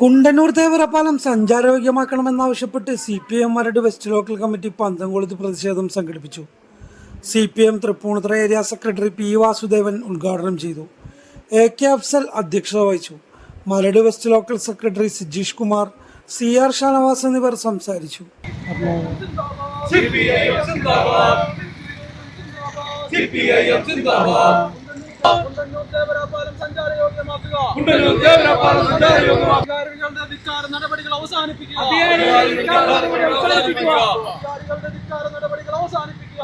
Kundannoor Thevarappalam സഞ്ചാരയോഗ്യമാക്കണമെന്നാവശ്യപ്പെട്ട് C P M Maradu west local committee പന്തംകൊളുത്ത് പ്രതിഷേധം സംഘടിപ്പിച്ചു. C P M Thrippunithura area secretary P Vasudevan ഉദ്ഘാടനം ചെയ്തു. A K Afsal അധ്യക്ഷത വഹിച്ചു. Maradu west local secretary Sijeesh Kumar C R Shanavas എന്നിവർ സംസാരിച്ചു. കുണ്ടന്നൂർ അധികാരികളുടെ ധിക്കാര നടപടികൾ അവസാനിപ്പിക്കുക. അധികാരികളുടെ ധിക്കാര നടപടികൾ അവസാനിപ്പിക്കുക.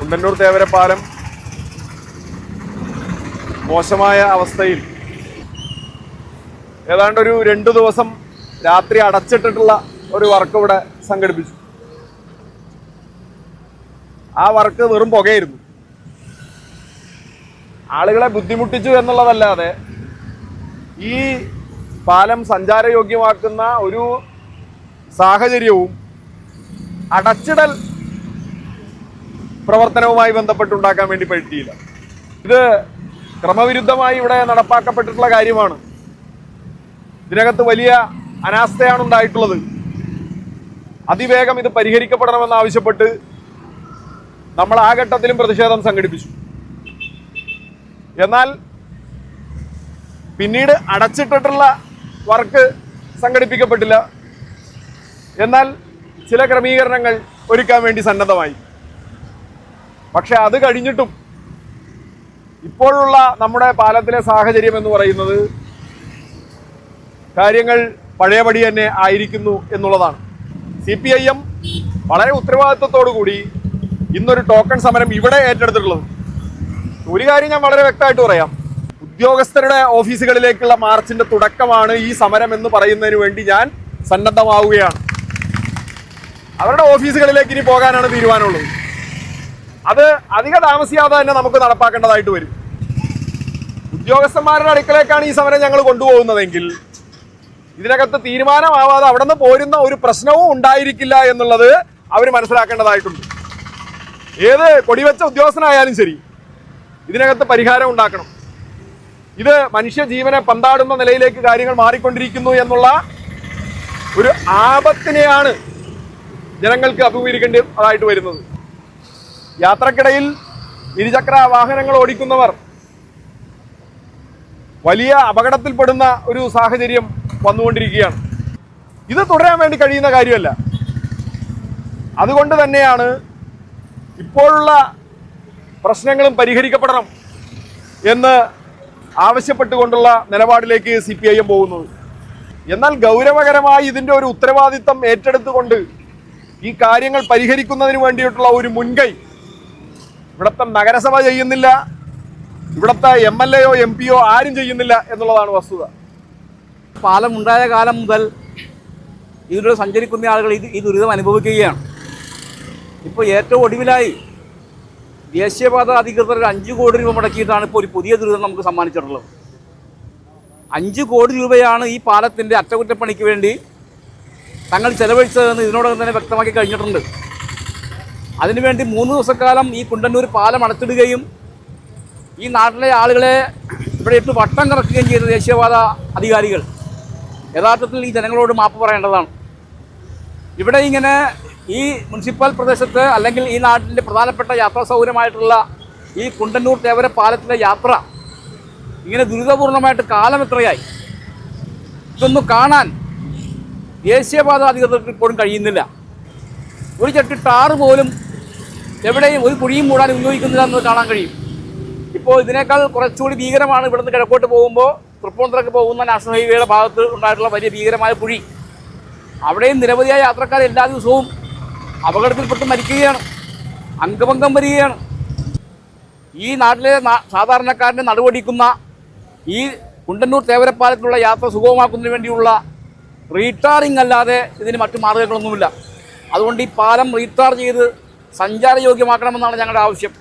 കുണ്ടന്നൂർ തേവരപ്പാലം മോശമായ അവസ്ഥയിൽ ഏതാണ്ട് ഒരു രണ്ടു ദിവസം രാത്രി അടച്ചിട്ടിട്ടുള്ള ഒരു വർക്ക് ഇവിടെ സംഘടിപ്പിച്ചു. ആ വർക്ക് വെറും പുകയായിരുന്നു. ആളുകളെ ബുദ്ധിമുട്ടിച്ചു എന്നുള്ളതല്ലാതെ ഈ പാലം സഞ്ചാരയോഗ്യമാക്കുന്ന ഒരു സാഹചര്യവും അടച്ചിടൽ പ്രവർത്തനവുമായി ബന്ധപ്പെട്ടുണ്ടാക്കാൻ വേണ്ടി പറ്റിയില്ല. ഇത് ക്രമവിരുദ്ധമായി ഇവിടെ നടപ്പാക്കപ്പെട്ടിട്ടുള്ള കാര്യമാണ്. ഇതിനകത്ത് വലിയ അനാസ്ഥയാണ് ഉണ്ടായിട്ടുള്ളത് അതിവേഗം ഇത് പരിഹരിക്കപ്പെടണമെന്ന് ആവശ്യപ്പെട്ട് നമ്മൾ ആ ഘട്ടത്തിലും പ്രതിഷേധം സംഘടിപ്പിച്ചു. എന്നാൽ പിന്നീട് അടച്ചിട്ടിട്ടുള്ള വർക്ക് സംഘടിപ്പിക്കപ്പെട്ടില്ല. എന്നാൽ ചില ക്രമീകരണങ്ങൾ ഒരുക്കാൻ വേണ്ടി സന്നദ്ധമായി. പക്ഷെ അത് കഴിഞ്ഞിട്ടും ഇപ്പോഴുള്ള നമ്മുടെ പാലത്തിലെ സാഹചര്യം എന്ന് പറയുന്നത് കാര്യങ്ങൾ പഴയപടി തന്നെ ആയിരിക്കുന്നു എന്നുള്ളതാണ്. സി പി ഐ എം വളരെ ഉത്തരവാദിത്വത്തോടു കൂടി ഇന്നൊരു ടോക്കൺ സമരം ഇവിടെ ഏറ്റെടുത്തിട്ടുള്ളത് ഒരു കാര്യം ഞാൻ വളരെ വ്യക്തമായിട്ട് പറയാം. ഉദ്യോഗസ്ഥരുടെ ഓഫീസുകളിലേക്കുള്ള മാർച്ചിന്റെ തുടക്കമാണ് ഈ സമരം എന്ന് പറയുന്നതിന് വേണ്ടി ഞാൻ സന്നദ്ധമാവുകയാണ്. അവരുടെ ഓഫീസുകളിലേക്ക് ഇനി പോകാനാണ് തീരുമാനമുള്ളത്. അത് അധിക താമസിയാതെ തന്നെ നമുക്ക് നടപ്പാക്കേണ്ടതായിട്ട് വരും. ഉദ്യോഗസ്ഥന്മാരുടെ അടുക്കലേക്കാണ് ഈ സമരം ഞങ്ങൾ കൊണ്ടുപോകുന്നതെങ്കിൽ ഇതിനകത്ത് തീരുമാനമാവാതെ അവിടെ നിന്ന് പോരുന്ന ഒരു പ്രശ്നവും ഉണ്ടായിരിക്കില്ല എന്നുള്ളത് അവർ മനസ്സിലാക്കേണ്ടതായിട്ടുണ്ട്. ഏത് കൊടിവെച്ച ഉദ്യോഗസ്ഥനായാലും ശരി ഇതിനകത്ത് പരിഹാരം ഉണ്ടാക്കണം. ഇത് മനുഷ്യ ജീവനെ പന്താടുന്ന നിലയിലേക്ക് കാര്യങ്ങൾ മാറിക്കൊണ്ടിരിക്കുന്നു എന്നുള്ള ഒരു ആപത്തിനെയാണ് ജനങ്ങൾക്ക് അഭിമുഖീകരിക്കേണ്ടതായിട്ട് വരുന്നത്. യാത്രക്കിടയിൽ ഇരുചക്ര വാഹനങ്ങൾ ഓടിക്കുന്നവർ വലിയ അപകടത്തിൽപ്പെടുന്ന ഒരു സാഹചര്യം വന്നുകൊണ്ടിരിക്കുകയാണ്. ഇത് തുടരാൻ വേണ്ടി കഴിയുന്ന കാര്യമല്ല. അതുകൊണ്ട് തന്നെയാണ് ഇപ്പോഴുള്ള പ്രശ്നങ്ങളും പരിഹരിക്കപ്പെടണം എന്ന് ആവശ്യപ്പെട്ടുകൊണ്ടുള്ള നിലപാടിലേക്ക് സി പി ഐ എം പോകുന്നത് എന്നാൽ ഗൗരവകരമായി ഇതിന്റെ ഒരു ഉത്തരവാദിത്തം ഏറ്റെടുത്തുകൊണ്ട് ഈ കാര്യങ്ങൾ പരിഹരിക്കുന്നതിന് വേണ്ടിയിട്ടുള്ള ഒരു മുൻകൈ ഇവിടുത്തെ നഗരസഭ ചെയ്യുന്നില്ല. ഇവിടുത്തെ എം എൽ എയോ എം പിയോ ആരും ചെയ്യുന്നില്ല എന്നുള്ളതാണ് വസ്തുത. പാലം ഉണ്ടായ കാലം മുതൽ ഇതിലൂടെ സഞ്ചരിക്കുന്ന ആളുകൾ ഇത് ഈ ദുരിതം അനുഭവിക്കുകയാണ്. ഇപ്പോൾ ഏറ്റവും ഒടുവിലായി ദേശീയപാത അധികൃതർ ഒരു അഞ്ച് കോടി രൂപ മുടക്കിയിട്ടാണ് ഇപ്പോൾ ഒരു പുതിയ ദുരിതം നമുക്ക് സമ്മാനിച്ചിട്ടുള്ളത്. അഞ്ച് കോടി രൂപയാണ് ഈ പാലത്തിന്റെ അറ്റകുറ്റപ്പണിക്ക് വേണ്ടി തങ്ങൾ ചെലവഴിച്ചതെന്ന് ഇതിനോടകം തന്നെ വ്യക്തമാക്കി കഴിഞ്ഞിട്ടുണ്ട്. അതിനുവേണ്ടി മൂന്ന് ദിവസക്കാലം ഈ കുണ്ടന്നൂർ പാലം അടച്ചിടുകയും ഈ നാട്ടിലെ ആളുകളെ ഇവിടെ ഇട്ട് വട്ടം കറക്കുകയും ചെയ്ത ദേശീയപാത അധികാരികൾ യഥാർത്ഥത്തിൽ ഈ ജനങ്ങളോട് മാപ്പ് പറയേണ്ടതാണ്. ഇവിടെ ഇങ്ങനെ ഈ മുനിസിപ്പൽ പ്രദേശത്ത് അല്ലെങ്കിൽ ഈ നാട്ടിന്റെ പ്രധാനപ്പെട്ട യാത്രാ സൗകര്യമായിട്ടുള്ള ഈ കുണ്ടന്നൂർ തേവര പാലത്തിലെ യാത്ര ഇങ്ങനെ ദുരിതപൂർണമായിട്ട് കാലം എത്രയായി? ഇതൊന്നും കാണാൻ ദേശീയപാത അധികൃതർക്ക് ഇപ്പോഴും കഴിയുന്നില്ല. ഒരു ചട്ടി ടാറ് പോലും എവിടെയും ഒരു കുഴിയും മൂടാൻ ഉപയോഗിക്കുന്നില്ല എന്ന് കാണാൻ കഴിയും. ഇപ്പോൾ ഇതിനേക്കാൾ കുറച്ചുകൂടി ഭീകരമാണ് ഇവിടുന്ന് കിഴക്കോട്ട് പോകുമ്പോൾ തൃപ്പൂണിത്തുറക്ക് പോകുന്ന നാഷണൽ ഹൈവേയുടെ ഭാഗത്ത് ഉണ്ടായിട്ടുള്ള വലിയ ഭീകരമായ കുഴി. അവിടെയും നിരവധിയായ യാത്രക്കാർ എല്ലാ ദിവസവും അപകടത്തിൽപ്പെട്ട് മരിക്കുകയാണ്. അംഗഭംഗം വരികയാണ്. ഈ നാട്ടിലെ സാധാരണക്കാരനെ നടുവടിക്കുന്ന ഈ കുണ്ടന്നൂർ തേവരപ്പാലത്തിലുള്ള യാത്ര സുഗമമാക്കുന്നതിന് വേണ്ടിയുള്ള റീടാറിംഗ് അല്ലാതെ ഇതിന് മറ്റു മാർഗങ്ങളൊന്നുമില്ല. അതുകൊണ്ട് ഈ പാലം റീടാർ ചെയ്ത് സഞ്ചാരയോഗ്യമാക്കണമെന്നാണ് ഞങ്ങളുടെ ആവശ്യം.